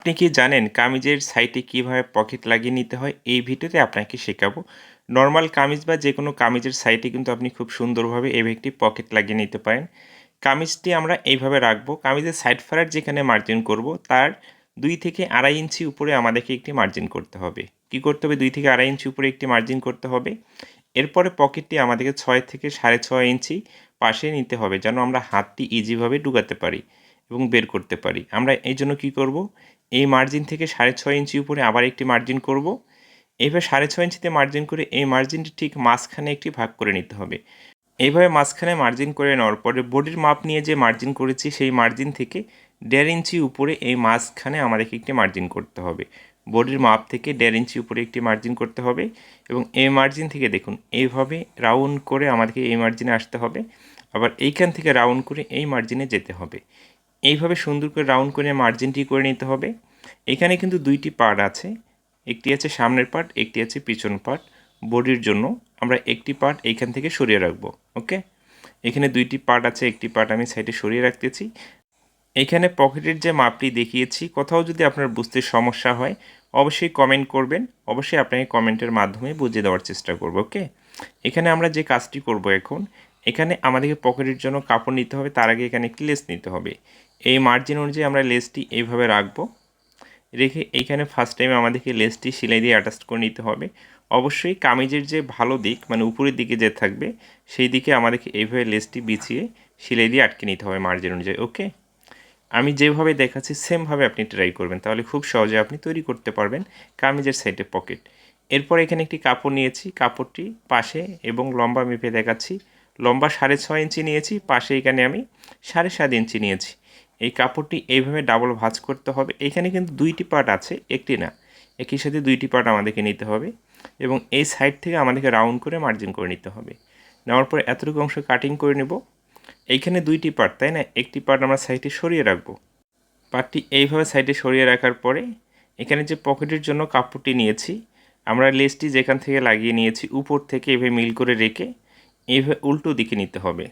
আপনি কি জানেন কামিজের সাইডে কীভাবে পকেট লাগিয়ে নিতে হয়? এই ভিডিওতে আপনাকে শেখাবো। নর্মাল কামিজ বা যে কোনো কামিজের সাইডে কিন্তু আপনি খুব সুন্দরভাবে এভাবে একটি পকেট লাগিয়ে নিতে পারেন। কামিজটি আমরা এইভাবে রাখব। কামিজের সাইড ফারার যেখানে মার্জিন করব, তার দুই থেকে আড়াই ইঞ্চি উপরে আমাদেরকে একটি মার্জিন করতে হবে। কি করতে হবে? দুই থেকে আড়াই ইঞ্চি উপরে একটি মার্জিন করতে হবে। এরপরে পকেটটি আমাদেরকে ছয় থেকে সাড়ে ছয় ইঞ্চি পাশে নিতে হবে, যেন আমরা হাতটি ইজিভাবে ঢুকাতে পারি এবং বের করতে পারি। আমরা এই জন্য কী করব? এই মার্জিন থেকে সাড়ে ছয় ইঞ্চি উপরে আবার একটি মার্জিন করব। এইভাবে সাড়ে ছয় ইঞ্চিতে মার্জিন করে এই মার্জিনটি ঠিক মাঝখানে একটি ভাগ করে নিতে হবে। এইভাবে মাঝখানে মার্জিন করে নেওয়ার পরে বডির মাপ নিয়ে যে মার্জিন করেছি সেই মার্জিন থেকে দেড় ইঞ্চি উপরে এই মাঝখানে আমাদেরকে একটি মার্জিন করতে হবে। বডির মাপ থেকে দেড় ইঞ্চি উপরে একটি মার্জিন করতে হবে এবং এই মার্জিন থেকে দেখুন এইভাবে রাউন্ড করে আমাদেরকে এই মার্জিনে আসতে হবে। আবার এইখান থেকে রাউন্ড করে এই মার্জিনে যেতে হবে। এইভাবে সুন্দর করে রাউন্ড করে মার্জিনটি করে নিতে হবে। এখানে কিন্তু দুইটি পার্ট আছে। একটি আছে সামনের পার্ট একটি আছে পিছন পার্ট বডির জন্য আমরা একটি পার্ট এইখান থেকে সরিয়ে রাখব ওকে এখানে দুইটি পার্ট আছে, একটি পার্ট আমি সাইডে সরিয়ে রাখতেছি। এখানে পকেটের যে মাপটি দেখিয়েছি, কোথাও যদি আপনার বুঝতে সমস্যা হয়, অবশ্যই কমেন্ট করবেন। অবশ্যই আপনাকে কমেন্টের মাধ্যমে বুঝিয়ে দেওয়ার চেষ্টা করব ওকে এখানে আমরা যে কাজটি করব এখন, এখানে আমাদেরকে পকেটের জন্য কাপড় নিতে হবে, তার আগে এখানে একটি লেস নিতে হবে। এই মার্জিন অনুযায়ী আমরা লেসটি এইভাবে রাখব। রেখে এইখানে ফার্স্ট টাইম আমাদেরকে লেসটি সেলাই দিয়ে অ্যাটাচ করে নিতে হবে। অবশ্যই কামিজের যে ভালো দিক মানে উপরের দিকে যে থাকবে, সেই দিকে আমাদেরকে এইভাবে লেসটি বিছিয়ে সেলাই দিয়ে আটকে নিতে হবে মার্জিন অনুযায়ী ওকে আমি যেভাবে দেখাচ্ছি সেমভাবে আপনি ট্রাই করবেন। তাহলে খুব সহজে আপনি তৈরি করতে পারবেন কামিজের সাইডে পকেট এরপর এখানে একটি কাপড় নিয়েছি, কাপড়টি পাশে এবং লম্বা মেপে দেখাচ্ছি। লম্বা সাড়ে ছয় ইঞ্চি নিয়েছি, পাশে এখানে আমি সাড়ে সাত ইঞ্চি নিয়েছি। এই কাপড়টি এইভাবে ডাবল ভাঁজ করতে হবে। এখানে কিন্তু দুইটি পার্ট আছে, একটি না। একই সাথে দুইটি পার্ট আমাদেরকে নিতে হবে এবং এই সাইড থেকে আমাদেরকে রাউন্ড করে মার্জিন করে নিতে হবে। নেওয়ার পরে এতটুকু অংশ কাটিং করে নেব। এইখানে দুইটি পার্ট তাই না? একটি পার্ট আমরা সাইডে সরিয়ে রাখব। পার্টটি এইভাবে সাইডে সরিয়ে রাখার পরে এখানে যে পকেটের জন্য কাপড়টি নিয়েছি, আমরা লেসটি যেখান থেকে লাগিয়ে নিয়েছি, উপর থেকে এভাবে মিল করে রেখে এইভাবে উল্টো দিকে নিতে হবে।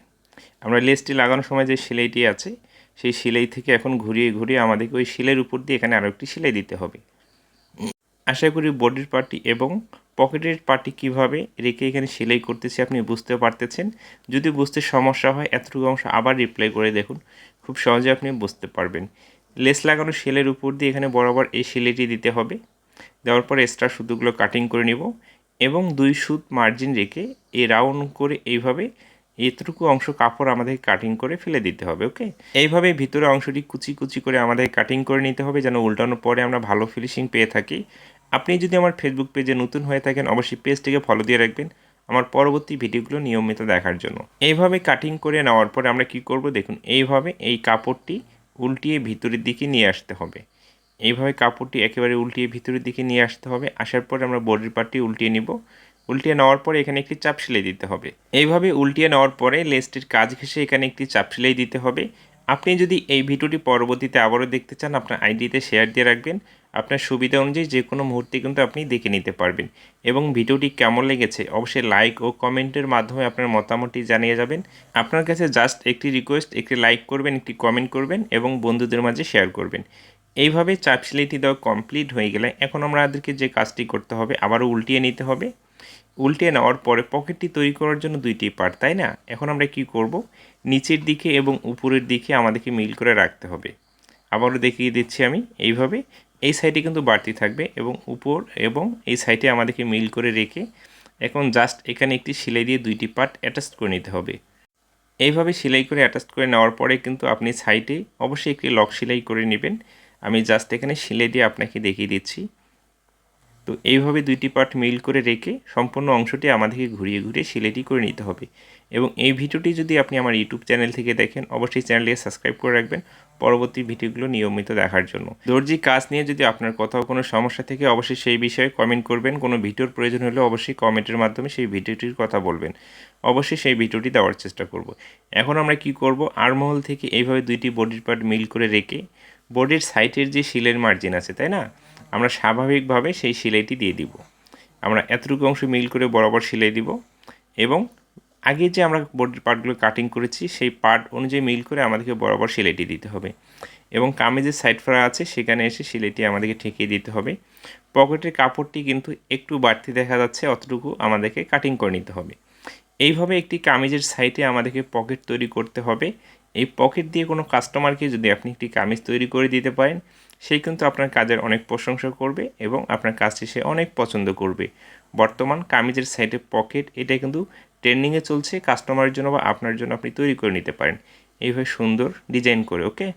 আমরা লেসটি লাগানোর সময় যে সেলাইটি আছে সেই সেলাই থেকে এখন ঘুরিয়ে ঘুরিয়ে আমাদেরকে ওই সেলাইয়ের উপর দিয়ে এখানে আরও একটি সেলাই দিতে হবে। আশা করি বডির পার্টি এবং পকেটের পার্টি কীভাবে রেখে এখানে সেলাই করতেছি আপনি বুঝতে পারতেছেন। যদি বুঝতে সমস্যা হয়, এতটুকু অংশ আবার রিপ্লাই করে দেখুন। খুব সহজে আপনি বুঝতে পারবেন। লেস লাগানো সেলের উপর দিয়ে এখানে বরাবর এই সেলাইটি দিতে হবে। দেওয়ার পরে এক্সট্রা সুতোগুলো কাটিং করে নিব এবং দুই সুত মার্জিন রেখে এই রাউন্ড করে এইভাবে এতটুকু অংশ কাপড় আমাদের কাটিং করে ফেলে দিতে হবে ওকে এইভাবে ভিতরে অংশটি কুচি কুচি করে আমাদের কাটিং করে নিতে হবে যেন উল্টানোর পরে আমরা ভালো ফিনিশিং পেয়ে থাকি। আপনি যদি আমার ফেসবুক পেজে নতুন হয়ে থাকেন, অবশ্যই পেজটিকে ফলো দিয়ে রাখবেন আমার পরবর্তী ভিডিওগুলো নিয়মিত দেখার জন্য। এইভাবে কাটিং করে নেওয়ার পরে আমরা কি করব দেখুন, এইভাবে এই কাপড়টি উল্টিয়ে ভিতরের দিকে নিয়ে আসতে হবে। এইভাবে কাপড়টি একেবারে উল্টিয়ে ভিতরের দিকে নিয়ে আসতে হবে, আসার পরে আমরা বডির পার্টটি উল্টিয়ে নিব। উল্টিয়ে নেওয়ার পরে এখানে একটি চাপ সেলাই দিতে হবে। এইভাবে উল্টিয়ে নেওয়ার পরে লেসটির কাজ ঘেসে এখানে একটি চাপ সেলাই দিতে হবে। আপনি যদি এই ভিডিওটি পরবর্তীতে আবারও দেখতে চান, আপনার আইডিতে শেয়ার দিয়ে রাখবেন। আপনার সুবিধা অনুযায়ী যে কোনো মুহূর্তে কিন্তু আপনি দেখে নিতে পারবেন। এবং ভিডিওটি কেমন লেগেছে অবশ্যই লাইক ও কমেন্টের মাধ্যমে আপনার মতামতটি জানিয়ে যাবেন। আপনার কাছে জাস্ট একটি রিকোয়েস্ট একটি লাইক করবেন, একটি কমেন্ট করবেন এবং বন্ধুদের মাঝে শেয়ার করবেন। এইভাবে চাপ সেলাইটি দেওয়া কমপ্লিট হয়ে গেলে এখন আমরা আমাদেরকে যে কাজটি করতে হবে, আবারও উল্টিয়ে নিতে হবে। উল্টিয়ে নেওয়ার পরে পকেটটি তৈরি করার জন্য দুইটি পার্ট তাই না? এখন আমরা কি করব? নিচের দিকে এবং উপরের দিকে আমাদেরকে মিল করে রাখতে হবে। আবারও দেখিয়ে দিচ্ছি আমি এইভাবে। এই সাইডে কিন্তু বাড়তি থাকবে এবং উপর এবং এই সাইডে আমাদেরকে মিল করে রেখে এখন জাস্ট এখানে একটি সেলাই দিয়ে দুইটি পার্ট অ্যাটাচ করে নিতে হবে। এইভাবে সেলাই করে অ্যাটাচ করে নেওয়ার পরে কিন্তু আপনি সাইডে অবশ্যই একটি লক সেলাই করে নেবেন। আমি জাস্ট এখানে সেলাই দিয়ে আপনাকে দেখিয়ে দিচ্ছি। তো এইভাবে দুইটি পার্ট মিল করে রেখে সম্পূর্ণ অংশটি আমাদেরকে ঘুরিয়ে ঘুরিয়ে সিলেটি করে নিতে হবে। এবং এই ভিডিওটি যদি আপনি আমার ইউটিউব চ্যানেল থেকে দেখেন, অবশ্যই চ্যানেলটিকে সাবস্ক্রাইব করে রাখবেন পরবর্তী ভিডিওগুলো নিয়মিত দেখার জন্য। দর্জি, কাজ নিয়ে যদি আপনার কোথাও কোনো সমস্যা থেকে, অবশ্যই সেই বিষয়ে কমেন্ট করবেন। কোনো ভিডিওর প্রয়োজন হলে অবশ্যই কমেন্টের মাধ্যমে সেই ভিডিওটির কথা বলবেন। অবশ্যই সেই ভিডিওটি দেওয়ার চেষ্টা করব। এখন আমরা কি করব? আরমহল থেকে এইভাবে দুইটি বডির পার্ট মিল করে রেখে বডির সাইটের যে শিলের মার্জিন আছে, তাই না? আমরা স্বাভাবিকভাবে সেই সেলাইটি দিয়ে দিব। আমরা এতটুকু অংশ মিল করে বরাবর সেলাই দিব এবং আগে যে আমরা বোর্ডের পার্টগুলো কাটিং করেছি, সেই পার্ট অনুযায়ী মিল করে আমাদেরকে বরাবর সেলাইটি দিতে হবে এবং কামিজের সাইড ফ্রা আছে, সেখানে এসে সেলাইটি আমাদেরকে ঠেকিয়ে দিতে হবে। পকেটের কাপড়টি কিন্তু একটু বাড়তি দেখা যাচ্ছে, অতটুকু আমাদেরকে কাটিং করে নিতে হবে। এইভাবে একটি কামিজের সাইটে আমাদেরকে পকেট তৈরি করতে হবে এই পকেট দিয়ে কোনো কাস্টমারকে যদি আপনি একটি কামিজ তৈরি করে দিতে পারেন, সে কিন্তু আপনার কাজের অনেক প্রশংসা করবে এবং আপনার কাজটি সে অনেক পছন্দ করবে। বর্তমান কামিজের সাইডে পকেট, এটা কিন্তু ট্রেন্ডিংয়ে চলছে, কাস্টমারের জন্য বা আপনার জন্য আপনি তৈরি করে নিতে পারেন। এইভাবে সুন্দর ডিজাইন করে, ওকে?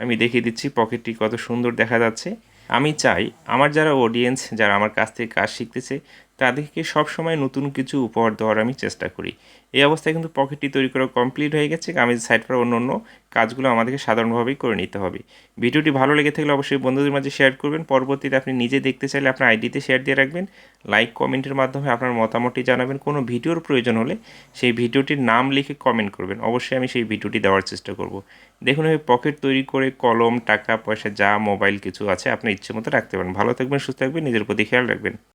আমি দেখিয়ে দিচ্ছি পকেটটি কত সুন্দর দেখা যাচ্ছে। আমি চাই আমার যারা অডিয়েন্স যারা আমার কাছ থেকে কাজ শিখতেছে তাদেরকে সবসময় নতুন কিছু উপহার দেওয়ার আমি চেষ্টা করি। এই অবস্থায় কিন্তু পকেটটি তৈরি করা কমপ্লিট হয়ে গেছে আমি সাইড করা অন্য অন্য কাজগুলো আমাদেরকে সাধারণভাবেই করে নিতে হবে। ভিডিওটি ভালো লেগে থাকলে অবশ্যই বন্ধুদের মাঝে শেয়ার করবেন। পরবর্তীতে আপনি নিজে দেখতে চাইলে আপনার আইডিতে শেয়ার দিয়ে রাখবেন। লাইক কমেন্টের মাধ্যমে আপনার মতামতটি জানাবেন। কোনো ভিডিওর প্রয়োজন হলে সেই ভিডিওটির নাম লিখে কমেন্ট করবেন। অবশ্যই আমি সেই ভিডিওটি দেওয়ার চেষ্টা করব। দেখুন এই পকেট তৈরি করে কলম, টাকা, পয়সা, যা মোবাইল কিছু আছে আপনি ইচ্ছে মতো রাখতে পারেন। ভালো থাকবেন, সুস্থ থাকবেন, নিজের প্রতি খেয়াল রাখবেন।